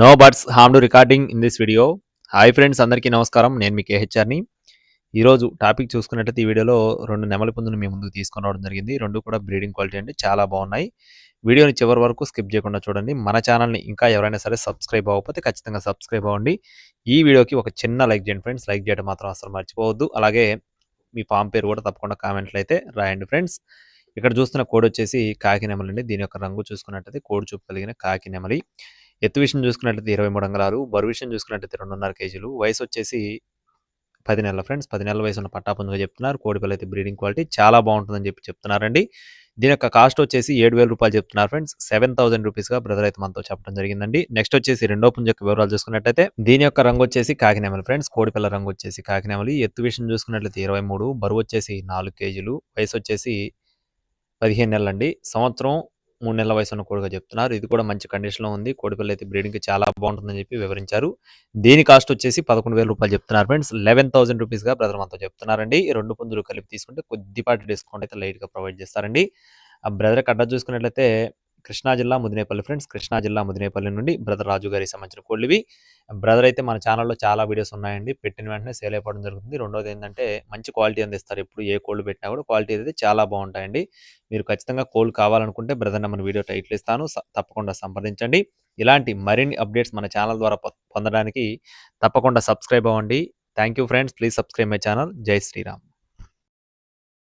No buts harm to recording in this video hi friends అందరికీ నమస్కారం. నేను మీ కేహెచ్ఆర్ని ఈరోజు టాపిక్ చూసుకున్నట్టయితే ఈ వీడియోలో రెండు నెమలి పుందులు మీ ముందుకు తీసుకొని రావడం జరిగింది. రెండు కూడా బ్రీడింగ్ క్వాలిటీ అండి చాలా బాగున్నాయి. వీడియోని చివరి వరకు స్కిప్ చేయకుండా చూడండి. మన ఛానల్ని ఇంకా ఎవరైనా సరే సబ్స్క్రైబ్ అవ్వకపోతే ఖచ్చితంగా సబ్స్క్రైబ్ అవ్వండి. ఈ వీడియోకి ఒక చిన్న లైక్ చేయండి ఫ్రెండ్స్ లైక్ చేయడం మాత్రం అసలు మర్చిపోవద్దు. అలాగే మీ ఫామ్ పేరు కూడా తప్పకుండా కామెంట్లు అయితే రాయండి ఫ్రెండ్స్ ఇక్కడ చూస్తున్న కోడ్ వచ్చేసి కాకి నెమలి అండి దీని యొక్క రంగు చూసుకున్నట్టయితే కోడ్ చూపగలిగిన కాకి నెమలి. ఎత్తు విషయం చూసుకున్నట్లయితే ఇరవై మూడు అంగళాలు బరువు విషయం చూసుకున్నట్లయితే రెండున్నర కేజీలు. వయసు వచ్చేసి పది నెలల ఫ్రెండ్స్. పది నెలల వయసు ఉన్న పట్టాపుందుగా చెప్తున్నారు. కోడిపిల్ల అయితే బ్రీడింగ్ క్వాలిటీ చాలా బాగుంటుందని చెప్పి చెప్తున్నారండి. దీని యొక్క కాస్ట్ వచ్చేసి ఏడు వేల రూపాయలు చెప్తున్నారు ఫ్రెండ్స్. సెవెన్ థౌసండ్ రూపీస్గా బ్రదర్ అయితే మనతో చెప్పడం జరిగిందండి. నెక్స్ట్ వచ్చేసి రెండో పుంజ యొక్క వివరాలు చూసుకున్నట్టయితే దీని యొక్క రంగు వచ్చేసి కాకినేమలు ఫ్రెండ్స్. కోడిపిల్ల రంగు వచ్చేసి కాకినేమలు. ఎత్తు విషయం చూసుకున్నట్లయితే ఇరవై మూడు బరువు వచ్చేసి నాలుగు కేజీలు. వయసు వచ్చేసి పదిహేను నెలలండి. సంవత్సరం మూడు నెలల వయసు ఉన్న కోడిగా చెప్తున్నారు. ఇది కూడా మంచి కండిషన్లో ఉంది. కోడిపిల్ల అయితే బ్రీడింగ్కి చాలా బాగుంటుందని చెప్పి వివరించారు. దీని కాస్ట్ వచ్చేసి పదకొండు వేల రూపాయలు చెప్తున్నారు ఫ్రెండ్స్. లెవెన్ థౌసండ్ రూపీస్గా బ్రదర్ మనతో చెప్తున్నారండి. ఈ రెండు పుంజులు కలిపి తీసుకుంటే కొద్దిపాటి డిస్కౌంట్ అయితే లైట్గా ప్రొవైడ్ చేస్తారండి. ఆ బ్రదర్ కట్ట చూసుకున్నట్లయితే కృష్ణా జిల్లా ముదినేపల్లి ఫ్రెండ్స్ కృష్ణా జిల్లా ముదినేపల్లి నుండి బ్రదర్ రాజు గారికి సంబంధించిన కోళ్ళివి బ్రదర్ అయితే మన ఛానల్లో చాలా వీడియోస్ ఉన్నాయండి. పెట్టిన వెంటనే సేల్ అయిపోవడం జరుగుతుంది. రెండోది ఏంటంటే మంచి క్వాలిటీ అందిస్తారు. ఇప్పుడు ఏ కోళ్ళు పెట్టినా కూడా క్వాలిటీ అయితే చాలా బాగుంటాయండి. మీరు ఖచ్చితంగా కోళ్ళు కావాలనుకుంటే బ్రదర్ మన వీడియో టైటిల్ ఇస్తాను. తప్పకుండా సంప్రదించండి. ఇలాంటి మరిన్ని అప్డేట్స్ మన ఛానల్ ద్వారా పొ- పొందడానికి తప్పకుండా సబ్స్క్రైబ్ అవ్వండి. Thank you friends. Please subscribe my channel. జై శ్రీరామ్.